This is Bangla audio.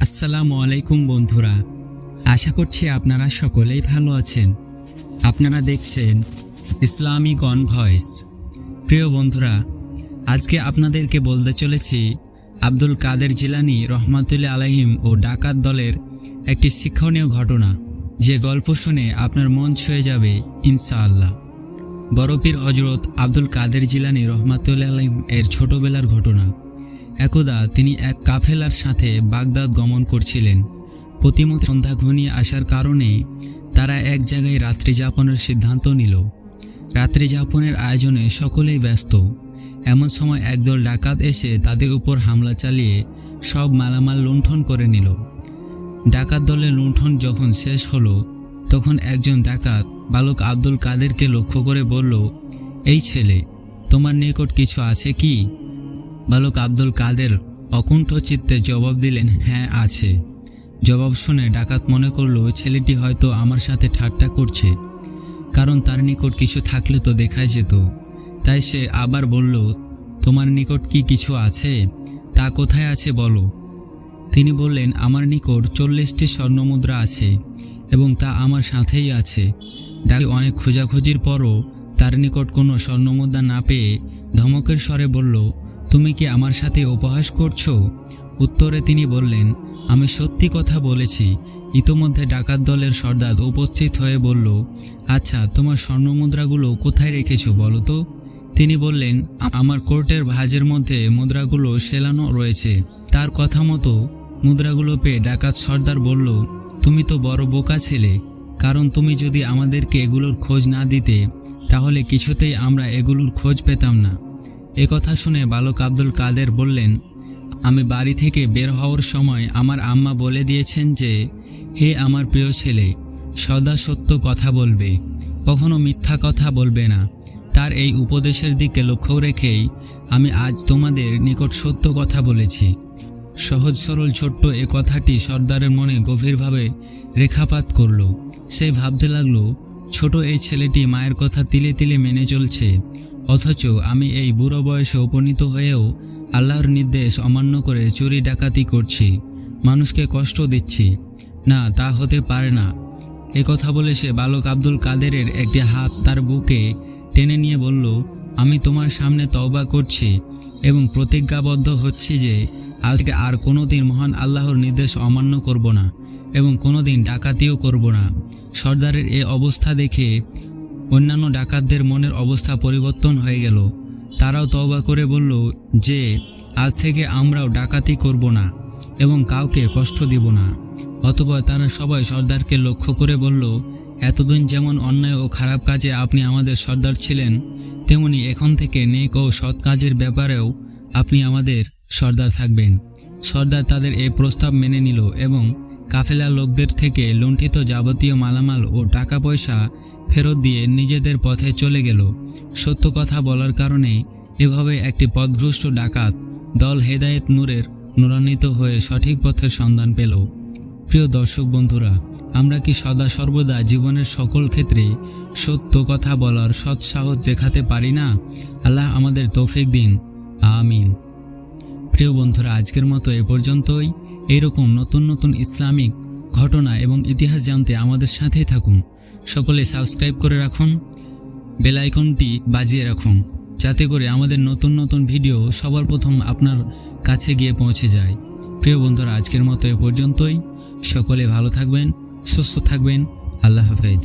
আসসালামু আলাইকুম বন্ধুরা, আশা করছি আপনারা সকলেই ভালো আছেন। আপনারা দেখছেন ইসলামী গন ভয়েস। প্রিয় বন্ধুরা, আজকে আপনাদেরকে বলতে চলেছি আব্দুল কাদের জিলানি রহমাতুল্লাহ আলাহিম ও ডাকাত দলের একটি শিক্ষণীয় ঘটনা। যে গল্প শুনে আপনার মন ছুঁয়ে যাবে, ইনশাআল্লাহ। বরপীর হজরত আব্দুল কাদের জিলানি রহমাতুল্লাহ আলাইম এর ছোটবেলার ঘটনা। একদা তিনি এক কাফেলার সাথে বাগদাদ গমন করছিলেন। প্রতিমত সন্ধ্যা ঘনিয়ে আসার কারণে তারা এক জায়গায় রাত্রি যাপনের সিদ্ধান্ত নিল। রাত্রি যাপনের আয়োজনে সকলেই ব্যস্ত। এমন সময় একদল ডাকাত এসে তাদের উপর হামলা চালিয়ে সব মালামাল লুণ্ঠন করে নিল। ডাকাত দলের লুণ্ঠন যখন শেষ হলো, তখন একজন ডাকাত বালক আব্দুল কাদেরকে লক্ষ্য করে বলল, এই ছেলে, তোমার নিকট কিছু আছে কি? বালক আব্দুল কাদের অকুণ্ঠ চিত্তে জবাব দিলেন হ্যাঁ আছে। জবাব শুনে ডাকাত মনে করল, ছেলেটি হয়তো আমার সাথে ঠাট্টা করছে, কারণ তার নিকট কিছু থাকলে তো দেখাই যেত। তাই সে আবার বলল, তোমার নিকট কি কিছু আছে? তা কোথায় আছে বলো? তিনি বললেন, আমার নিকট চল্লিশটি স্বর্ণমুদ্রা আছে এবং তা আমার সাথেই আছে। ডাকে অনেক খোঁজাখুঁজির পরও তার নিকট কোনো স্বর্ণমুদ্রা না পেয়ে ধমকের স্বরে বলল তুমি কি আমার সাথে উপহাস করছ? উত্তরে তিনি বললেন, আমি সত্যি কথা বলেছি। ইতোমধ্যে ডাকাত দলের সর্দার উপস্থিত হয়ে বলল আচ্ছা তোমার স্বর্ণমুদ্রাগুলো কোথায় রেখেছো বলো তো? তিনি বললেন, আমার কোর্টের ভাজের মধ্যে মুদ্রাগুলো সেলানো রয়েছে। তার কথা মতো মুদ্রাগুলো পেয়ে ডাকাত সর্দার বলল, তুমি তো বড় বোকা ছেলে। কারণ তুমি যদি আমাদেরকে এগুলোর খোঁজ না দিতে, তাহলে কিছুতেই আমরা এগুলোর খোঁজ পেতাম না। কথা শুনে বালক আব্দুল কাদের বললেন, আমি বাড়ি থেকে বের হওয়ার সময় আমার আম্মা বলে দিয়েছেন যে, হে আমার প্রিয় ছেলে, সদা সত্য কথা বলবে, কখনো মিথ্যা কথা বলবে না। তার এই উপদেশের দিকে লক্ষ্য রেখেই আমি আজ তোমাদের নিকট সত্য কথা বলেছি। সহজ সরল ছোট্ট এ কথাটি সর্দারের মনে গভীরভাবে রেখাপাত করল। সে ভাবতে লাগল, ছোট এই ছেলেটি মায়ের কথা তিলে তিলে মেনে চলছে। অথচ আমি এই বুড়ো বয়সে উপনীত হয়েও আল্লাহর নির্দেশ অমান্য করে চুরি ডাকাতি করছি, মানুষকে কষ্ট দিচ্ছি। না, তা হতে পারে না। এ কথা বলে সে বালক আব্দুল কাদেরের একটি হাত তার বুকে টেনে নিয়ে বলল, আমি তোমার সামনে তওবা করছি এবং প্রতিজ্ঞাবদ্ধ হচ্ছি যে আজকে আর কোনোদিন মহান আল্লাহর নির্দেশ অমান্য করব না এবং কোনোদিন ডাকাতিও করব না। সর্দারের এ অবস্থা দেখে অন্যান্য ডাকাতদের মনের অবস্থা পরিবর্তন হয়ে গেল। তারাও তওবা করে বলল যে, আজ থেকে আমরাও ডাকাতি করব না এবং কাউকে কষ্ট দিব না। অতপর তারা সবাই সর্দারকে লক্ষ্য করে বলল, এতদিন যেমন অন্যায় ও খারাপ কাজে আপনি আমাদের সর্দার ছিলেন, তেমনি এখন থেকে নেক ও সৎ কাজের ব্যাপারেও আপনি আমাদের সর্দার থাকবেন। সর্দার তাদের এই প্রস্তাব মেনে নিল এবং কাফেলা লোকদের থেকে লুণ্ঠিত যাবতীয় মালামাল ও টাকা পয়সা ফেরত দিয়ে নিজেদের পথে চলে গেল। সত্য কথা বলার কারণে এভাবে একটি পথভ্রষ্ট ডাকাত দল হেদায়েত নূরের নূরান্বিত হয়ে সঠিক পথের সন্ধান পেল। প্রিয় দর্শক বন্ধুরা, আমরা কি সদা সর্বদা জীবনের সকল ক্ষেত্রে সত্য কথা বলার সৎ সাহস দেখাতে পারি না? আল্লাহ আমাদের তৌফিক দিন। আমিন। প্রিয় বন্ধুরা, আজকের মতো এ পর্যন্তই। এইরকম নতুন নতুন ইসলামিক ঘটনা এবং ইতিহাস জানতে আমাদের সাথেই থাকুন। সকলে সাবস্ক্রাইব করে রাখুন, বেল আইকনটি বাজিয়ে রাখুন, যাতে করে আমাদের নতুন নতুন ভিডিও সবার প্রথম আপনার কাছে গিয়ে পৌঁছে যায়। প্রিয় বন্ধুরা, আজকের মতো এ পর্যন্তই। সকলে ভালো থাকবেন, সুস্থ থাকবেন। আল্লাহ হাফেজ।